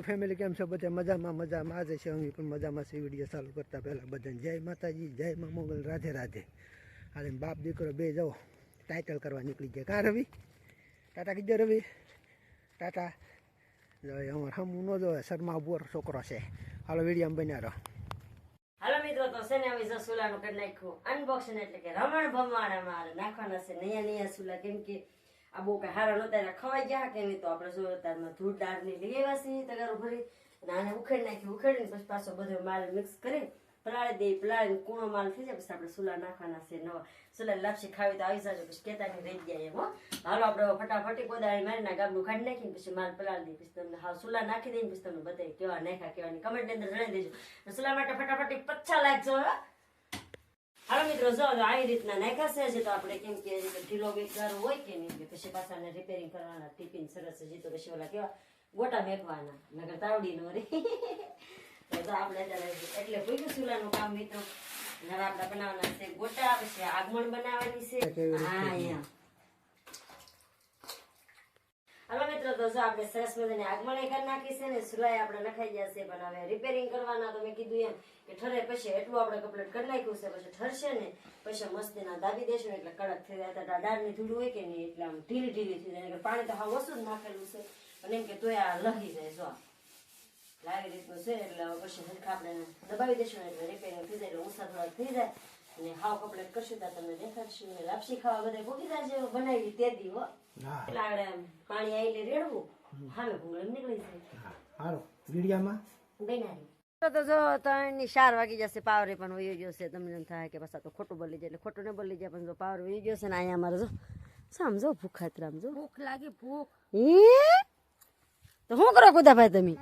Family કેમ છો? બધા મજામાં મજામાં. આજે છે અમે પણ મજામાં છે વીડિયો ચાલુ કરતા પહેલાં બધાને જય માતાજી, જય મા મોગલ, રાધે રાધે. આજે બાપ દીકરો બે જાઓ ટાઇટલ કરવા નીકળી ગયા. કાં રવિ? ટાટા કીધો રવિ? ટાટા. અમારે હમું ન જોવે, શર્મા બોર છોકરો છે. હાલો વીડિયો બન્યા રહો. હાલો મિત્રો, તો છે ને હવે જો સુલાનું કરી નાખ્યું. અનબોક્સિંગ એટલે કે રમણ ભમવાના મારે નાખવાના છે. નયા નયા સુલા, કેમ કે આ બહુ કઈ હારા નહોતા એટલે ખવાઈ ગયા. કે નહીં તો આપણે જો તારમાં ધૂળ, દાળની લઈ આવ્યા છીએ તગારું ભરી. આને ઉખેડી નાખી ઉખેડીને પછી પાછો બધો માલ મિક્સ કરી, પલાળી દઈ પલાળીને કૂણો માલ થઈ જાય, પછી આપણે સુલા નાખવાના છે નવા. સુલા લાપસી ખાવી તો આવી જજો. પછી કેતા નહીં રહી જાય એમ હાલો, આપણે ફટાફટી કોદાળી મારી ના ગામનું કાઢી નાખીને પછી માલ પલાળી દઈ પછી તમને હાવ સુલા નાખી દઈને પછી તમને બતાવી કેવા નાખ્યા કેવાની કમેન્ટની અંદર જણાવી દેજો. સુલા માટે ફટાફટી પચ્છા લાગજો, હો. હાલો મિત્રો, જો હવે આવી રીતના નાખ્યા છે તો આપણે કેમ કે ઢીલો બેકાર હોય કે નહીં પછી પાછા રિપેરિંગ કરવાના ટિફિન સરસ છે તો પછી ઓલા કેવા ગોટા મેકવાના નગર તાવડી નો રે તો આપણે એટલે પૂછ્યું સુલાનું કામ મિત્રો. અને હવે બનાવવાના છે. ગોટા પછી આગમણ બનાવવાની છે. હા અહીંયા હાલો મિત્રો તો જો આપણે સરસ મજાની આગમણે કરી નાખી છે ને સુલાઈ આપણે નખાઈ ગયા છે પણ હવે રિપેરિંગ કરવાના તો મેં કીધું એમ કે ઠરે પછી એટલું આપણે કમ્પ્લીટ કરી નાખ્યું છે પછી ઠરશે ને પછી મસ્તીના દાબી દેશું એટલે કડક થઈ જાય. તો દાળની ધૂળ હોય કે નહીં એટલે આમ ઢીલી ઢીલી થઈ જાય. પાણી તો હા ઓછું જ નાખેલું છે. અને એમ કે તોય આ લહી જાય જો. આ. આવી રીતનું છે એટલે પછી હરખા આપણે દબાવી દેશું ને એટલે રિપેરિંગ થઈ જાય એટલે ઊંચા થોડા થઈ જાય. અને હાવ કપડે કરશું ત્યાં તમને દેખાડશું. લાપસી ખાવા બધા ભોગી જાય બનાવી તે દી હો. એટલે આપણે પાણી આવીને રેડવું. હામે ભૂંગળી નીકળી જાય. હારો વીડિયામાં? બનાવી. તો જો ત્રણની ચાર વાગી જશે પાવરે પણ વહી ગયો છે. તમને એમ થાય કે પાછા તો ખોટું બોલી જાય. એટલે ખોટું ન બોલી જાય પણ જો પાવર વહી ગયો છે ને અહીંયા અમારે જો સમજો ભૂખ ભૂખ આમ જો. ભૂખ લાગી ભૂખ. હે? તો શું કરો કુદાભાઈ તમે?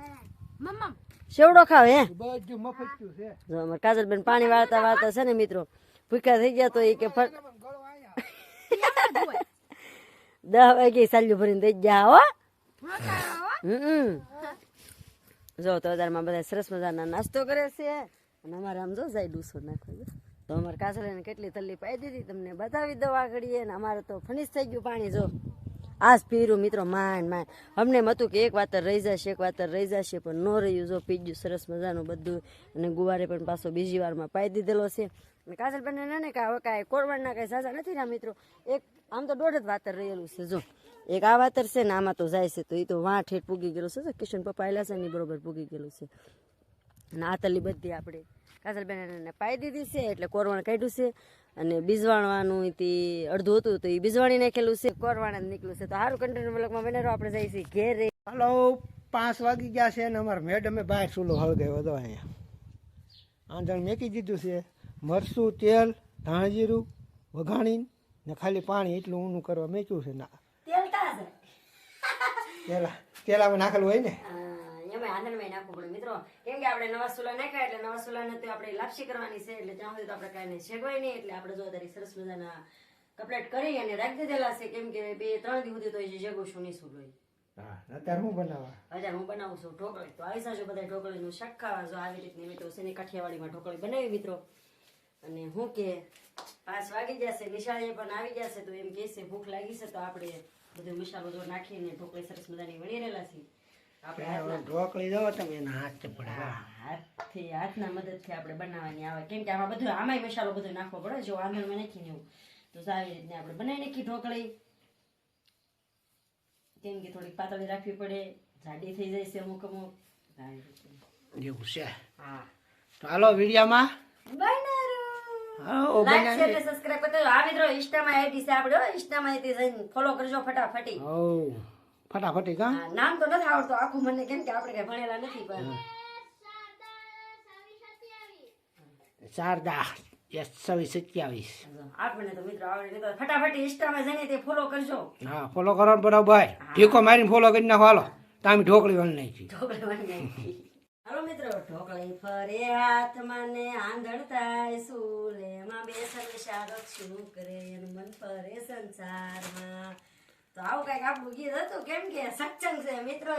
સેવડો ખાવ હે? બધું મફત્યું છે. જો અમારે કાજલબેન પાણી વાળતા વાળતા છે ને મિત્રો ભૂખ્યા થઈ ગયા તો એ કે ફટ દસ વાગે સાલ્યું ભરીને દઈ ગયા હો. હમ. જો તો હજારમાં બધા સરસ મજાના નાસ્તો કરે છે. અને અમારે આમ જો જાય ડૂસો નાખો તો અમારે કાસળીને કેટલી તલ્લી પાઈ દીધી તમને બતાવી દવા ઘડીએ ને અમારે તો ફિનિશ થઈ ગયું પાણી જો. આજ પીરું મિત્રો માંડ માંડ અમને એમ હતું કે એક વાતર રહી જશે, એક વાતર રહી જશે, પણ ન રહ્યું. જો પી ગયું સરસ મજાનું બધું, અને ગુવારે પણ પાછો બીજી વારમાં પાઈ દીધેલો છે. અને કાજલબેન ને કે હવે કાંઈ કોરવાડના કાંઈ સાજા નથી રહ્યા મિત્રો. એક, આમ તો દોઢ જ વાતર રહેલું છે, જો. એક આ વાતર છે ને આમાં તો જાય છે, તો એ તો વાં ઠેઠ પૂગી ગયેલું છે કિશન પપ્પા આવેલા છે ને બરોબર પૂગી ગયેલું છે. અને બધી આપણે કાજલબેન એને પાઈ દીધી છે એટલે કોરવાણ કાઢ્યું છે. અને બીજવાણવાનું તે અડધું હતું તો એ બીજવાણી નાખેલું છે. કોરવાણ જ નીકળ્યું છે. તો સારું કન્ટેન્ટ બ્લોકમાં બને આપણે જઈએ છીએ ઘેર. હલો પાંચ વાગી ગયા છે ને અમારા મેડમે બહાર ચૂલો હળગાવ્યો હતો અહીંયા. આંધણ મેકી દીધું છે. મરચું તેલ ધાણજીરું વઘાણીને ને ખાલી પાણી એટલું ઊંડું કરવા મેક્યું છે. ના. તેલ તેલામાં નાખેલું હોય ને? આંધણમાં નાખવું પડે. મિત્રો કેમ કે આપણે નવા સુલા નાખ્યા એટલે નવા સુલાને તો આપણે લાપસી કરવાની છે એટલે ત્યાં સુધી તો આપણે કાંઈ નહીં શેકવાય નહીં. એટલે આપણે જો તારી સરસ મજાના કપલેટ કરી અને રાખી દીધેલા છે કેમ કે બે ત્રણ દિવસ સુધી તો એ જેગું છું નહીં સુલો અત્યારે હું બનાવવા? અત્યારે હું બનાવું છું ઢોકળી. તો આવી સાજો બધા ઢોકળીનું શાક ખાવા. જો આવી રીતની મિત્રો છે ને કાઠિયાવાડીમાં ઢોકળી બનાવી મિત્રો. અને હું કે પાંચ વાગી જશે નિશાળે પણ આવી જશે તો એમ કહેશે ભૂખ લાગી છે તો આપણે બધું મસાલો જો નાખીને ઢોકળી સરસ મજાની વણી રહેલા છીએ. આપણે ઢોકળી દો તમે એના હાથ હાથથી હાથના મદદથી આપણે બનાવવાની આવે. કેમ કે આમાં બધું આમાંય મસાલો બધો નાખવો પડે જો આંગણમાં નાખીને એવું. તો સારી રીતના આપણે બનાવી નાખી ઢોકળી. કેમ કે થોડીક પાતળી રાખવી પડે જાડી થઈ જાય છે અમુક અમુક. એવું છે? હા. તો હાલો વિડીયામાં. સબસ્ક્રાઈબ કરજો આ મિત્રો ઇન્સ્ટામાં આઈડી છે આપણે. ઇન્સ્ટામાં જઈને ફોલો કરજો ફટાફટી. ફટાફટી કા નામ તો નથી આવડતું આખું મને કેમ કે આપણે કઈ ભણેલા નથી પણ શારદા છવ્વીસ સત્યાવીસ. આપણને તો મિત્રો આવડે તો ફટાફટી ઇન્સ્ટામાં જઈને તે ફોલો કરજો. હા ફોલો કરો બરાબર ઢીકો મારીને ફોલો કરી નાખો હાલો. તમે ઢોકળી વળી નાખી. ઢોકળી બની નાખી. હાલો મિત્રો ઢોકળી ફરે હાથમાં ને આંધળતા સુલે માં બેસન શારક શું કરે મન ફરે સંસારમાં. તો આવું કંઈક આપણું ગીત હતું? કેમ કે સત્સંગ છે મિત્રો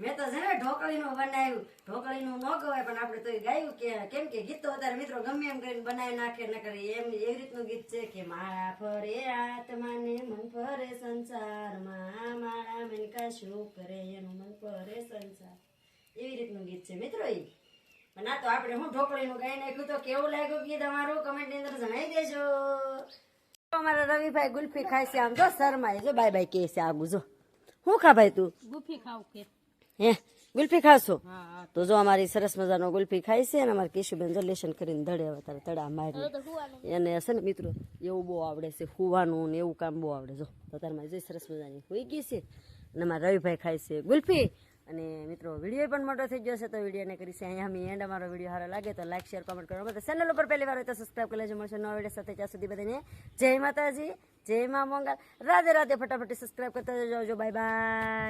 મેં તો છે ને ઢોકળીનું બનાવ્યું. ઢોકળીનું ન કહેવાય પણ આપણે તો ગાયું કે કેમ કે ગીત તો અત્યારે મિત્રો ગમે એમ કરીને બનાવી નાખે ન કરી એમ એવી રીતનું ગીત છે કે માળા ફરે આત્માને મન ફરે સંસારમાં માળા મનકા શું કરે એનું મન ફરે સંસાર. એવી રીતનું ગીત છે મિત્રો એ પણ આ તો આપણે હું ઢોકળી નું ગાઈ નાખ્યું તો કેવું લાગ્યું ગીત અમારું? કમેન્ટની અંદર જણાવી દેજો. અમારા રવિભાઈ ગુલ્ફી ખાય છે આમ જો શરમાય જો બાય બાય કે છે આગું જો. શું ખા ભાઈ તું? ગુફી ખાવ કે. હે? ગુલ્ફી ખાશો? તો જો અમારી સરસ મજાનો ગુલ્ફી ખાય છે અને અમારી કેશુબેન જો લેશન કરીને ધડે હવે તારે તડા મારી એને હશે ને મિત્રો એવું બહુ આવડે છે હુવાનું ને એવું કામ બહુ આવડે. જો તો તારમાં જોઈ સરસ મજાની હોઈ ગઈ છે. અને અમારા રવિભાઈ ખાય છે ગુલ્ફી. અને મિત્રો, વીડિયો પણ મોટો થઈ ગયો છે, તો વિડીયોને કરી છે અહીંયા અમે એન્ડ અમારો વીડિયો સારો લાગે તો લાઈક શેર કોમેન્ટ કરવા માટે ચેનલ ઉપર પહેલી વાર હોય તો સબસ્ક્રાઈબ કરી લેજો. મળશે નવા વીડિયો સાથે. ત્યાં સુધી બધાને જય માતાજી, જય મા મંગલ. રાધે રાધે, ફટાફટ સબસ્ક્રાઈબ કરતા જજો. Bye bye